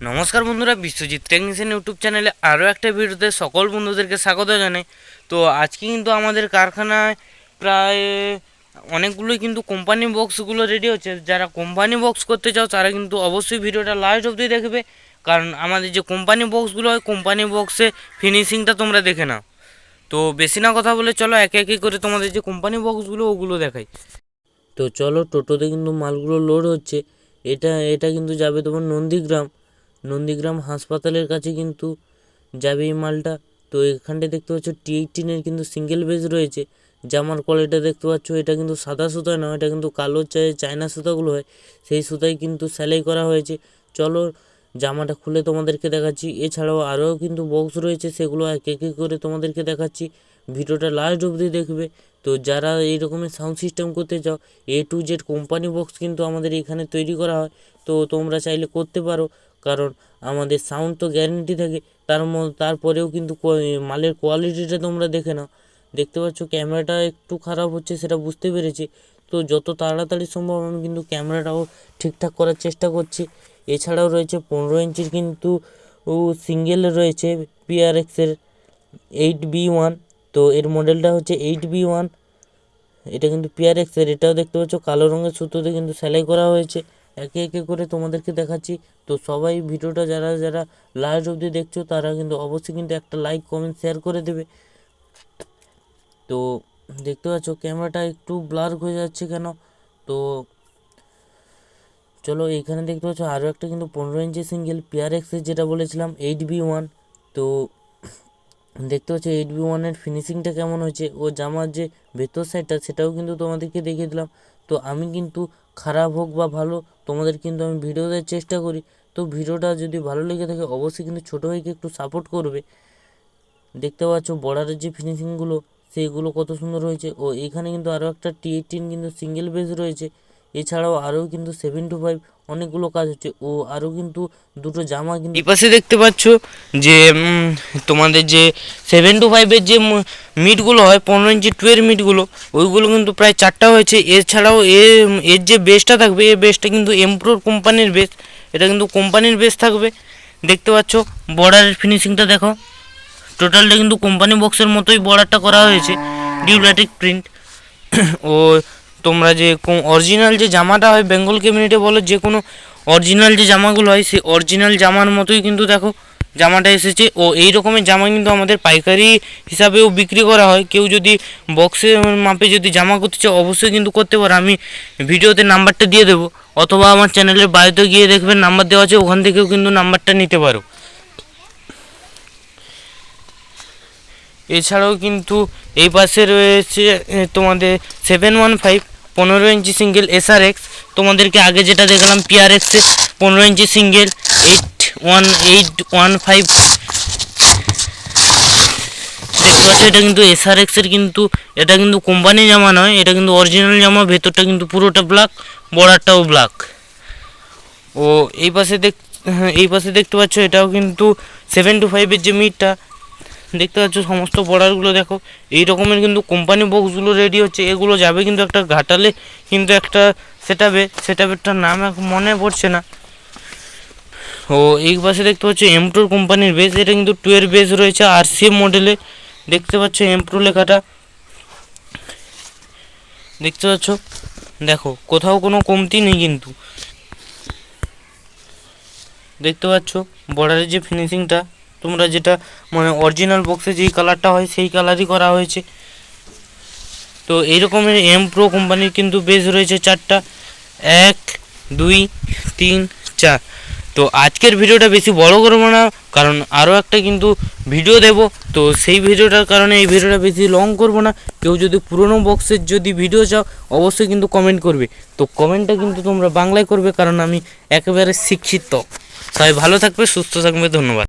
নমস্কার বন্ধুরা, Biswajit technician YouTube চ্যানেলে আরও একটা ভিডিওতে সকল বন্ধুদেরকে স্বাগত জানাই। তো আজকে কিন্তু আমাদের কারখানায় প্রায় অনেকগুলোই কিন্তু কোম্পানি বক্সগুলো রেডি হচ্ছে। যারা কোম্পানি বক্স করতে চাও, তারা কিন্তু অবশ্যই ভিডিওটা লাস্ট অবধি দেখবে। কারণ আমাদের যে কোম্পানি বক্সগুলো হয়, কোম্পানি বক্সে ফিনিশিংটা তোমরা দেখে নাও। তো বেশি না কথা বলে চলো, একে একে করে তোমাদের যে কোম্পানি বক্সগুলো, ওগুলো দেখাই। তো চলো, টোটোতে কিন্তু মালগুলো লোড হচ্ছে। এটা এটা কিন্তু যাবে তোমার নন্দীগ্রাম। নন্দীগ্রাম হাসপাতালের কাছে কিন্তু যাবে এই মালটা। তো এখানটায় দেখতে পাচ্ছ টি এইটিনের কিন্তু সিঙ্গেল বেজ রয়েছে। জামার কোয়ালিটি দেখতে পাচ্ছ, এটা কিন্তু সাদা সুতা নয়, এটা কিন্তু কালো চায়না সুতাগুলো হয়। সেই সুতাই কিন্তু সেলাই করা হয়েছে। চলো জামাটা খুলে তোমাদেরকে দেখাচ্ছি। এছাড়াও আরও কিন্তু বক্স রয়েছে, সেগুলো এক এক করে তোমাদেরকে দেখাচ্ছি। ভিডিওটা লাস্ট অবধি দেখবে। তো যারা এই রকমের সাউন্ড সিস্টেম করতে চাও A to Z company box কিন্তু আমাদের এখানে তৈরি করা হয়। তো তোমরা চাইলে করতে পারো। কারণ আমাদের সাউন্ড তো গ্যারেন্টি থাকে। তার তারপরেও কিন্তু মালের কোয়ালিটিটা তোমরা দেখে নাও। দেখতে পাচ্ছ ক্যামেরাটা একটু খারাপ হচ্ছে সেটা বুঝতে পেরেছি। তো যত তাড়াতাড়ি সম্ভব আমি কিন্তু ক্যামেরাটাও ঠিকঠাক করার চেষ্টা করছি। এছাড়াও রয়েছে পনেরো ইঞ্চির কিন্তু সিঙ্গেল রয়েছে পিআরএক্সের এইট বি ওয়ান তো এর মডেলটা হচ্ছে এইট বি ওয়ান এটা কিন্তু পিআরএক্সের এটাও দেখতে পাচ্ছ কালো রঙের সুতোতে কিন্তু সেলাই করা হয়েছে। একে একে করে তোমাদেরকে দেখাচ্ছি। তো সবাই ভিডিওটা যারা যারা লাস্ট অবধি দেখছ, তারা কিন্তু অবশ্যই কিন্তু একটা লাইক কমেন্ট শেয়ার করে দেবে। তো দেখতে পাচ্ছ ক্যামেরাটা একটু ব্লার হয়ে যাচ্ছে কেন? তো চলো এইখানে দেখতে পাচ্ছ আরও একটা কিন্তু পনেরো ইঞ্চি সিঙ্গেল পিআরএক্সের যেটা বলেছিলাম এইট বি ওয়ান তো দেখতে পাচ্ছ এইট বি ওয়ানের ফিনিশিংটা কেমন হয়েছে? ও জামার যে ভেতর সাইডটা সেটাও কিন্তু তোমাদেরকে দেখিয়ে দিলাম। তো আমি কিন্তু খারাপ হোক বা ভালো, তোমাদের কিন্তু আমি ভিডিও দেওয়ার চেষ্টা করি। তো ভিডিওটা যদি ভালো লেগে থাকে, অবশ্যই কিন্তু ছোটো ভাইকে একটু সাপোর্ট করবে। দেখতে পাচ্ছ বর্ডারের যে ফিনিশিংগুলো সেইগুলো কত সুন্দর হয়েছে। ও এখানে কিন্তু আরও একটা টি এইটিন কিন্তু সিঙ্গেল বেস রয়েছে। এছাড়াও আরও কিন্তু সেভেন টু ফাইভ অনেকগুলো কাজ হচ্ছে। ও আরও কিন্তু দুটো জামা কিন্তু পাশে দেখতে পাচ্ছ যে তোমাদের যে সেভেন টু ফাইভের যে মিটগুলো হয়, পনেরো ইঞ্চি টুয়ের মিটগুলো ওইগুলো কিন্তু প্রায় চারটা হয়েছে। এছাড়াও এ এর যে বেসটা থাকবে এই বেসটা কিন্তু এমপ্রোর কোম্পানির বেস এটা কিন্তু কোম্পানির বেস থাকবে। দেখতে পাচ্ছ বর্ডারের ফিনিশিংটা দেখো। টোটালটা কিন্তু কোম্পানি বক্সের মতোই বর্ডারটা করা হয়েছে। ডিউলাটিক প্রিন্ট ও তোমরা যে অরিজিনাল যে জামাটা হয় বেঙ্গল কমিউনিটি বলো, যে কোনো অরিজিনাল যে জামাগুলো হয়, সেই অরিজিনাল জামার মতোই কিন্তু দেখো জামাটা এসেছে। ও এই রকমের জামা কিন্তু আমাদের পাইকারি হিসাবেও বিক্রি করা হয়। কেউ যদি বক্সে মাপে যদি জামা করতে চাও, অবশ্যই কিন্তু করতে পারো। আমি ভিডিওতে নাম্বারটা দিয়ে দেবো। অথবা আমার চ্যানেলের বাড়িতে গিয়ে দেখবেন, নাম্বার দেওয়া আছে, ওখান থেকেও কিন্তু নাম্বারটা নিতে পারো। এছাড়াও কিন্তু এই পাশে রয়েছে তোমাদের সেভেন ওয়ান ফাইভ পনেরো ইঞ্চি সিঙ্গেল এসআর এক্স তোমাদেরকে আগে যেটা দেখলাম পিআরএক্সের পনেরো ইঞ্চি single eight one eight one five দেখতে পাচ্ছ এটা কিন্তু এসআর এক্সের কিন্তু এটা কিন্তু কোম্পানি জামা নয় এটা কিন্তু অরিজিনাল জামা ভেতরটা কিন্তু পুরোটা ব্ল্যাক বর্ডারটাও ব্ল্যাক ও এই পাশে দেখ হ্যাঁ, এই পাশে দেখতে পাচ্ছ এটাও কিন্তু সেভেন টু ফাইভের যে মিটটা দেখতে পাচ্ছ সমস্ত বর্ডারগুলো দেখো। এই রকমের কিন্তু কোম্পানি বক্সগুলো রেডি হচ্ছে। এগুলো যাবে কিন্তু একটা ঘাটালে কিন্তু একটা সেটাবে সেটাবেরটার নাম মনে পড়ছে না। ও, এই পাশে দেখতে পাচ্ছ এমটোর কোম্পানির বেস এটা কিন্তু টুয়ের বেস রয়েছে আর সি মডেলে দেখতে পাচ্ছ এমপ্রো লেখাটা। দেখতে পাচ্ছ? দেখো, কোথাও কোনো কমতি নেই কিন্তু। দেখতে পাচ্ছ বর্ডারের যে ফিনিশিংটা তোমরা যেটা মানে অরিজিনাল বক্সে যেই কালারটা হয় সেই কালারই করা হয়েছে। তো এই রকমের এম প্রো কোম্পানির কিন্তু বেস রয়েছে চারটা। এক, দুই, তিন, চার। তো আজকের ভিডিওটা বেশি বড় করব না, কারণ আরও একটা কিন্তু ভিডিও দেব। তো সেই ভিডিওটার কারণে এই ভিডিওটা বেশি লং করব না। কেউ যদি পুরনো বক্সের যদি ভিডিও চাও, অবশ্যই কিন্তু কমেন্ট করবে। তো কমেন্টটা কিন্তু তোমরা বাংলায় করবে, কারণ আমি একেবারে শিক্ষিত। সবাই ভালো থাকবে, সুস্থ থাকবে, ধন্যবাদ।